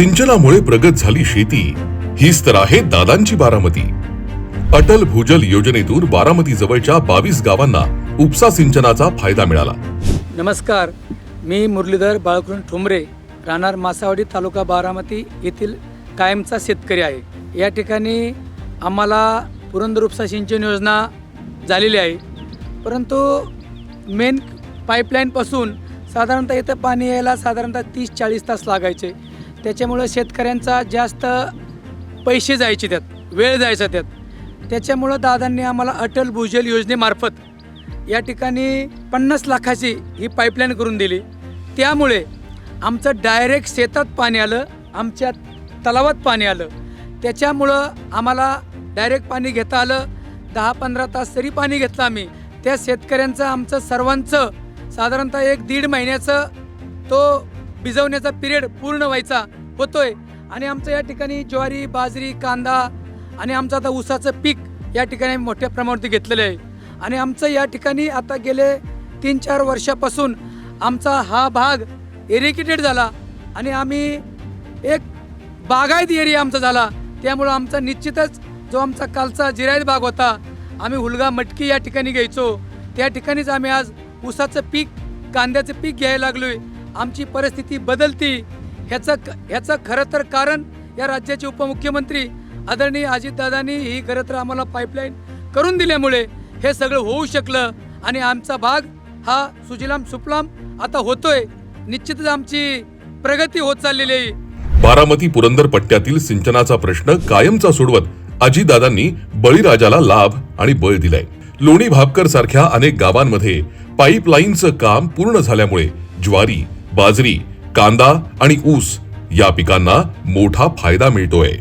सिंचनामुळे प्रगत झाली शेती. हीच तर आहे दादांची बारामती. अटल भूजल योजनेतून बारामती जवळच्या बावीस गावांना उपसा सिंचनाचा फायदा मिळाला. नमस्कार. मी मुरलीधर बाळकृष्ण ठुमरे राहणार मासावडी तालुका बारामती येथील कायमचा शेतकरी आहे. या ठिकाणी आम्हाला पुरंदर उपसा सिंचन योजना झालेली आहे. परंतु मेन पाईपलाईनपासून साधारणतः इथं पाणी यायला साधारणतः तीस चाळीस तास लागायचे. त्याच्यामुळं शेतकऱ्यांचा जास्त पैसे जायचे त्यात वेळ जायचा त्यात. त्याच्यामुळं दादांनी आम्हाला अटल भूजल योजनेमार्फत या ठिकाणी पन्नास लाखाची ही पाईपलाईन करून दिली. त्यामुळे आमचं डायरेक्ट शेतात पाणी आलं आमच्या तलावात पाणी आलं. त्याच्यामुळं आम्हाला डायरेक्ट पाणी घेता आलं. दहा पंधरा तास तरी पाणी घेतलं आम्ही. त्या शेतकऱ्यांचं आमचं सर्वांचं साधारणतः एक दीड महिन्याचं तो भिजवण्याचा पिरियड पूर्ण व्हायचा होतोय. आणि आमचं या ठिकाणी ज्वारी बाजरी कांदा आणि आमचं आता ऊसाचं पीक या ठिकाणी मोठ्या प्रमाणावरती घेतलेलं आहे. आणि आमचं या ठिकाणी आता गेले तीन चार वर्षापासून आमचा हा भाग एरिकेटेड झाला आणि आम्ही एक बागायत एरिया आमचा झाला. त्यामुळं आमचा निश्चितच जो आमचा कालचा जिरायत भाग होता आम्ही हुलगा मटकी या ठिकाणी घ्यायचो. त्या ठिकाणीच आम्ही आज ऊसाचं पीक कांद्याचं पीक घ्यायला लागलोय. आमची परिस्थिती बदलती. ह्याचं ह्याचं खरं तर कारण या राज्याचे उपमुख्यमंत्री आदरणीय अजितदादांनी ही खरं तर आम्हाला पाईपलाईन करून दिल्यामुळे हे सगळं होऊ शकलं आणि आमचा भाग हा सुजलाम सुफलाम आता होतोय. निश्चितच आमची प्रगती होत चाललेली आहे. बारामती पुरंदर पट्ट्यातील सिंचनाचा प्रश्न कायमचा सोडवत अजितदादांनी बळीराजाला लाभ आणि बळ दिलाय. लोणी भापकर सारख्या अनेक गावांमध्ये पाईपलाईनचं काम पूर्ण झाल्यामुळे ज्वारी बाजरी कांदा आणि ऊस या पिकांना मोठा फायदा मिळतोय.